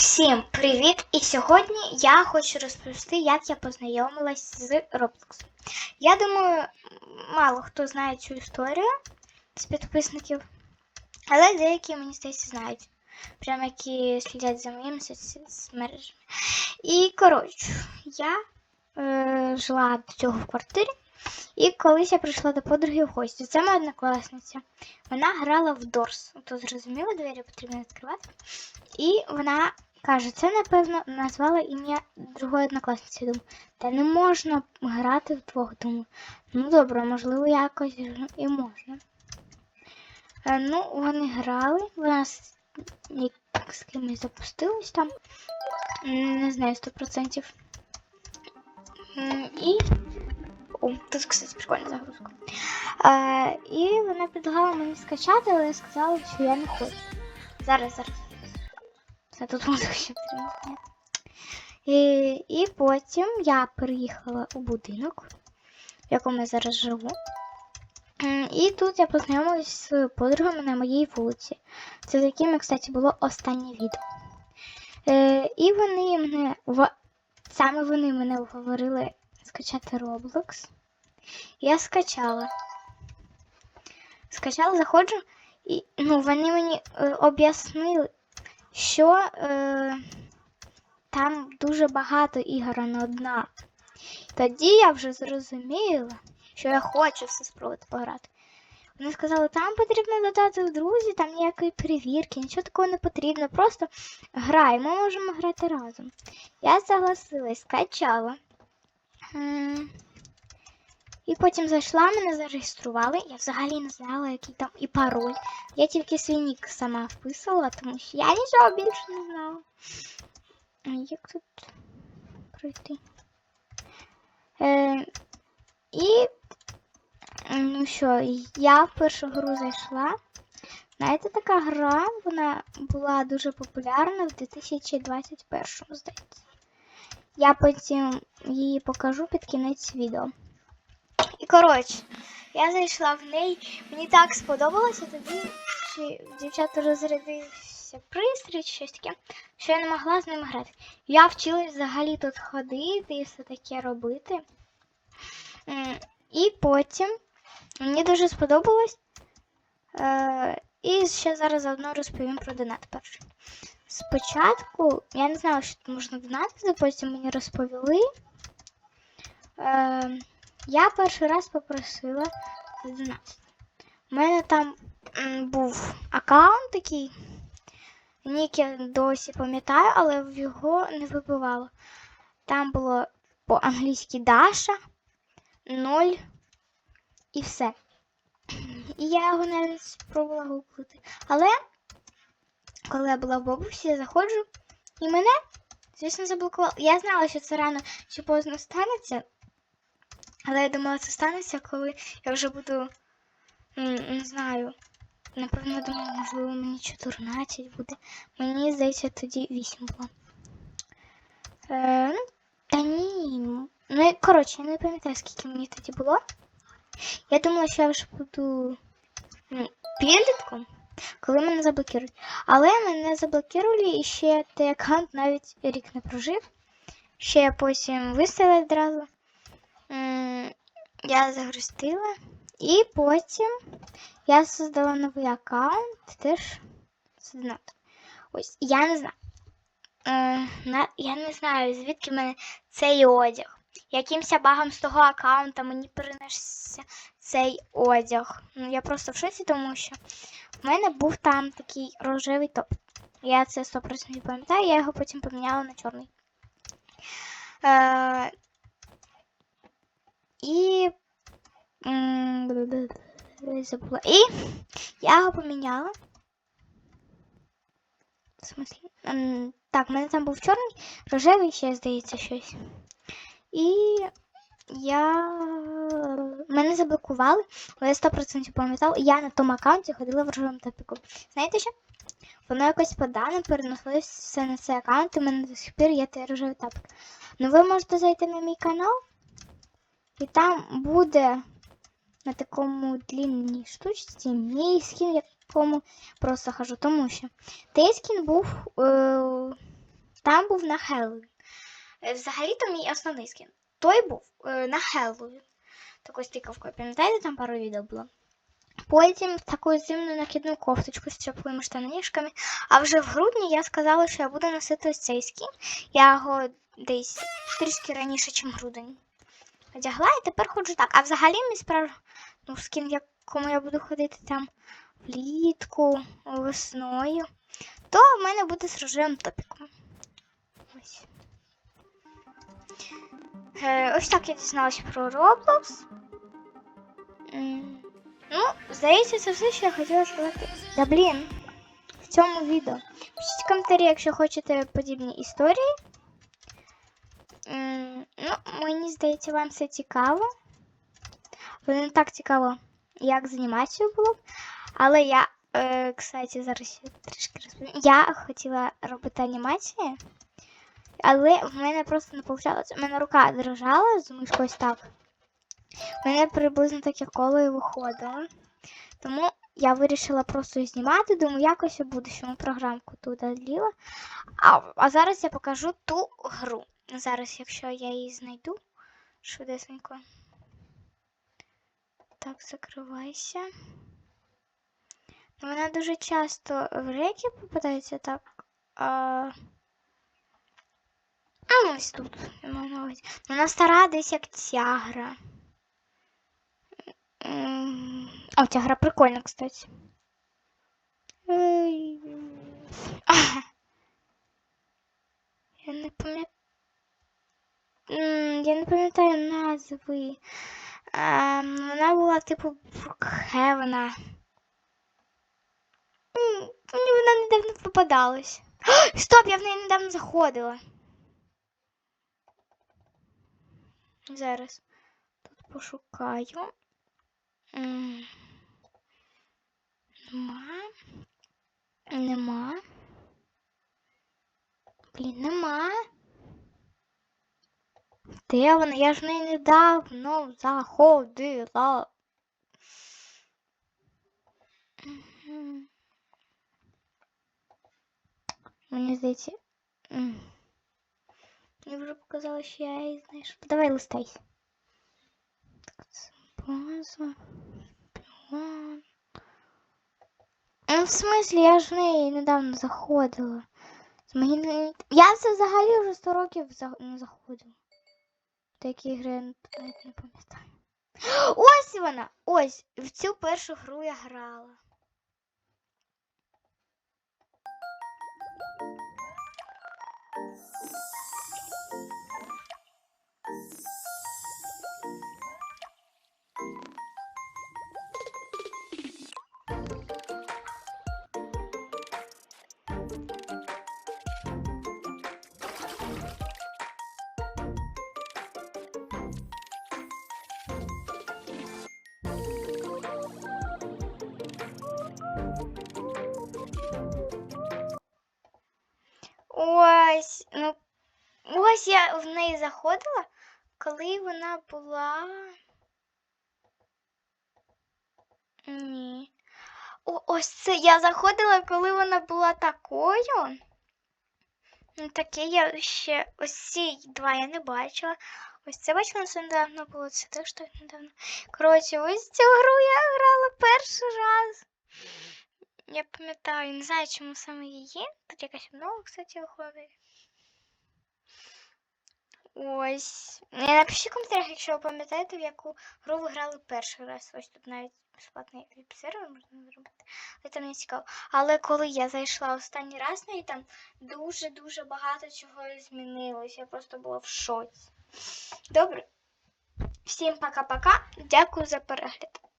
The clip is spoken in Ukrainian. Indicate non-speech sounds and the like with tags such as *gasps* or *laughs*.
Всім привіт! І сьогодні я хочу розповісти, як я познайомилась з Roblox. Я думаю, мало хто знає цю історію з підписників, але деякі, мені здається, знають. Прям які слідять за моїм соцмережами. І, коротше, я е, жила до цього в квартирі, і колись я прийшла до подруги в гості. Це моя однокласниця. Вона грала в Дорс. То зрозуміло, двері потрібно відкривати. І вона каже, це, напевно, назвала ім'я другої однокласниці. Думаю, та не можна грати вдвох. Думаю, ну добре, можливо, якось і можна. Е, ну, вони грали, вона з, з кимось запустилась там. Не знаю, 100%. І. О, тут, кстати, прикольна загрузка. Е, і вона предлагала мені скачати, але я сказала, що я не хочу. Зараз, зараз. Це тут музика *laughs* ще потрібно. І, і потім я приїхала у будинок, в якому я зараз живу. І тут я познайомилась з подругами на моїй вулиці. Це з якими, кстати, було останнє відео. Е, і вони мене саме вони мене вговорили скачати Roblox. Я скачала. Скачала, заходжу, і ну, вони мені е, об'яснили, що е, там дуже багато ігор, а не одна. Тоді я вже зрозуміла, що я хочу все спробувати пограти. Вони сказали, там потрібно додати в друзі, там ніякої перевірки, нічого такого не потрібно. Просто грай, ми можемо грати разом. Я согласилась, скачала. І потім зайшла, мене зареєстрували. Я взагалі не знала, який там і пароль. Я тільки свій нік сама вписувала, тому що я нічого більше не знала. А Як тут пройти? Е, і ну що, я в першу гру зайшла. Знаєте, така гра, вона була дуже популярна в 2021, здається. Я потім її покажу під кінець відео. Коротше, я зайшла в неї, мені так сподобалося тоді, чи в дівчат розрядився пристрій, чи щось таке, що я не могла з ним грати. Я вчилась взагалі тут ходити і все таке робити. І потім мені дуже сподобалось. Е, і ще зараз заодно розповім про донат перший. Спочатку я не знала, що тут можна донатити, потім мені розповіли. Я перший раз попросила задонатити. У мене там був аккаунт такий. Нік я досі пам'ятаю, але в його не вибивало. Там було по-англійськи Даша, 0 і все. І я його навіть спробувала гуглити. Але коли я була в бабусі, я заходжу і мене, звісно, заблокували. Я знала, що це рано чи поздно станеться. Але я думала, це станеться, коли я вже буду, не знаю, напевно, думаю, можливо, мені 14 буде. Мені здається, тоді 8 було. Е, ну, та ні. Ну, коротше, я не пам'ятаю, скільки мені тоді було. Я думала, що я вже буду ну, підлітком, коли мене заблокують. Але мене заблокували і ще той аккаунт навіть рік не прожив. Ще я потім виставила одразу. Я загрустила. І потім я создала новий аккаунт, теж з. Ось, я не знаю. Е, я не знаю, звідки в мене цей одяг. Якимся багом з того аккаунта мені перенесся цей одяг. Ну, я просто в шоці, тому що в мене був там такий рожевий топ. Я це 100% пам'ятаю, я його потім поміняла на чорний. Е, і. Забула. І я його поміняла. В смислі? Так, в мене там був чорний, рожевий ще, здається, щось. І я. Мене заблокували, але я 100% пам'ятала. Я на тому аккаунті ходила в рожевому топіку. Знаєте що? Воно якось подано перенеслось все на цей аккаунт, і в мене до сих пір є той рожевий тапик. Ну ви можете зайти на мій канал, і там буде на такому длинній штучці мій скін, якому просто хожу, тому що той скін був. Е- там був на Хеллоуін. Е, Взагалі-то мій основний скін. Той був е, на Хеллоуін. Такою стикавкою, пам'ятаєте, там пару відео було. Потім таку зимну накидну кофточку з теплими штанишками. А вже в грудні я сказала, що я буду носити ось цей скін. Я його десь трішки раніше, ніж грудень. Одягла і тепер ходжу так. А взагалі мій справ... ну, скін, якому я буду ходити там влітку, весною, то в мене буде з рожевим топіком. Ось. Е, ось так я дізналася про Roblox. Ну, здається, це все, що я хотіла сказати. Та блін, в цьому відео. Пишіть коментарі, якщо хочете подібні історії. Мені здається, вам це цікаво. Але не так цікаво, як з було. Але я, е, кстати, зараз я трішки розповім. Я хотіла робити анімації, але в мене просто не вийшло. У мене рука дрожала з мишкою так. У мене приблизно таке коло і виходило. Тому я вирішила просто знімати, думаю, якось у будущому програмку туди діла. А, а зараз я покажу ту гру. Зараз, якщо я її знайду швидесенько. Так, закривайся. Вона дуже часто в реки попадається так. А... А ось тут. я маю на. Вона стара десь як ця гра. А, ця гра прикольна, кстати. Я не пам'ятаю. Я не пам'ятаю назви. Ем, Вона була типу Брукхевена. Мені вона недавно попадалась. Стоп, я в неї недавно заходила. Зараз тут пошукаю. Нема. Нема. Блін, нема. Де вона? Я ж в неї недавно заходила. Мені здається. Мені вже показало, що я її знайшла. Давай це база. План. Ну, в смислі, я ж в неї недавно заходила. Я взагалі вже 100 років не заходила. Такі гри навіть не пам'ятаю. *gasps* Ось вона! Ось! В цю першу гру я грала. Ось, ну, ось я в неї заходила, коли вона була. Ні. О, ось це я заходила, коли вона була такою. Ну, таке я ще ось ці два я не бачила. Ось це бачила, це недавно було, це теж так недавно. Коротше, ось цю гру я грала перший раз. Я пам'ятаю, не знаю, чому саме її. Тут якась нова, кстати, виходить. Ось. Не напишіть в коментарях, якщо ви пам'ятаєте, в яку гру ви грали перший раз. Ось тут навіть безплатний сервер можна зробити. Але це мені цікаво. Але коли я зайшла останній раз, на неї там дуже-дуже багато чого змінилось. Я просто була в шоці. Добре. Всім пока-пока. Дякую за перегляд.